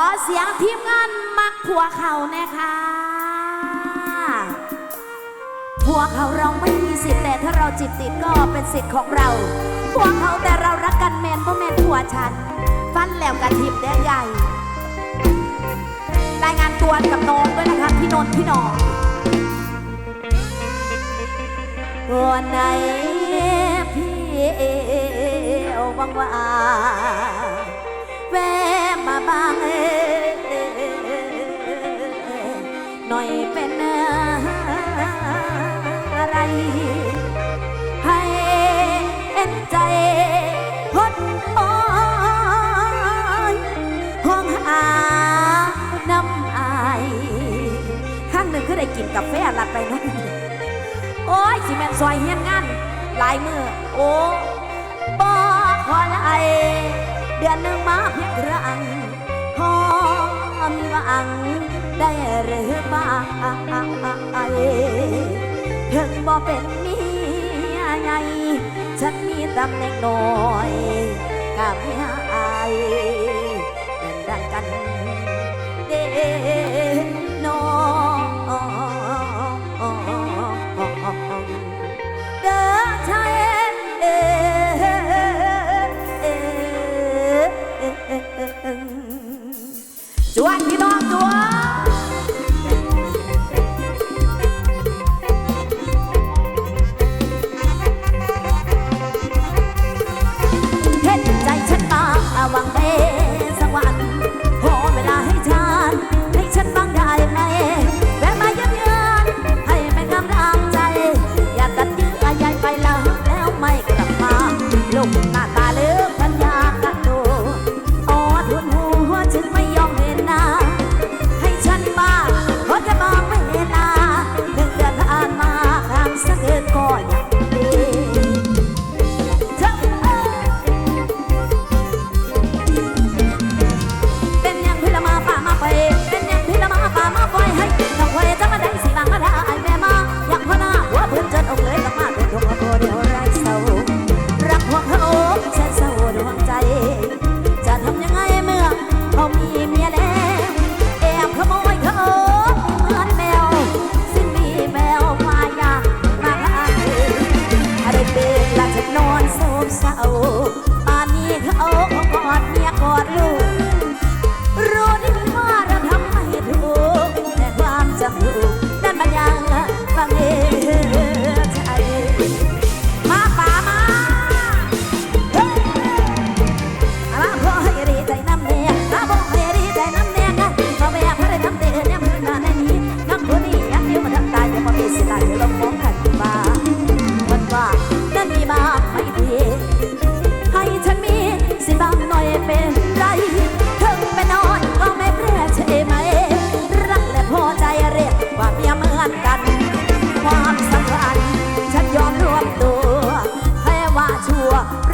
ขอเสียงทีมงานมักผัวเขาน่ค่ะผัวเขาเราไม่มีสิทธิ์แต่ถ้าเราจิตติดก็เป็นสิทธิ์ของเราผัวเขาแต่เรารักกันแมนเพราะแมนผัวฉัน ฟันแล้วกันทิมแดงใหญ่ รายงานตัวกับน้องด้วยนะคะพี่นนท์พี่น้องวันไหนพี่เอวังว่า แวะมาบ้างเอ้ยหน่อยเป็นอะไร ให้เอ็นใจพดโอยห้องหาน้ำอายข้างหนึ่งคือได้กินกาแฟหลัดไปนั่นโอ้ยสิแม่นซอยเฮียนงานหลายมือโอ้บอกขอไล เดือนหนึ่งมาเพียงครั้งพอมีหวังได้หรือบ้างถึงบ่เป็นเมียใหญ่ฉันมีตำแหน่งน้อยกับเมียอ พี่น้องจวเห็นใจฉันบ้างอาวังเบสักวันขอเวลาให้ฉัน ให้ฉันบ้างได้ไหมแวะมาเยือนเยือนให้เป็นกำลังใจ อย่าตัดยื้อใหญ่ไปแล้วแล้วไม่กลับมาลูกหน้า จะนอนโศกเศร้า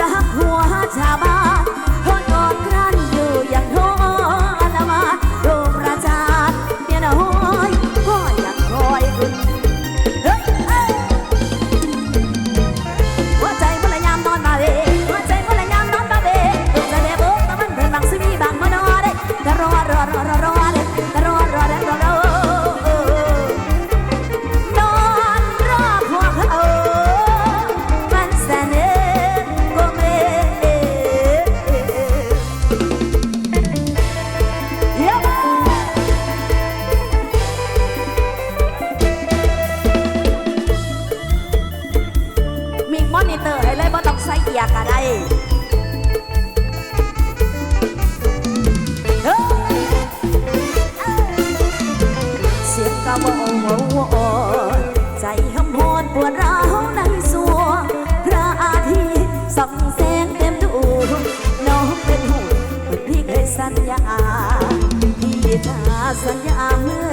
รักหัวชาวบ้าน เลยบ่ต้องใส่เกียร์ก็ได้เสียงกระบอกใจหำโหดปวดร้าวในสวงพระอาทิตย์ส่องแสงเต็มดวงน้องเป็นหูเหมือนพี่เคยสัญญาพี่จะสัญญาเมื่อ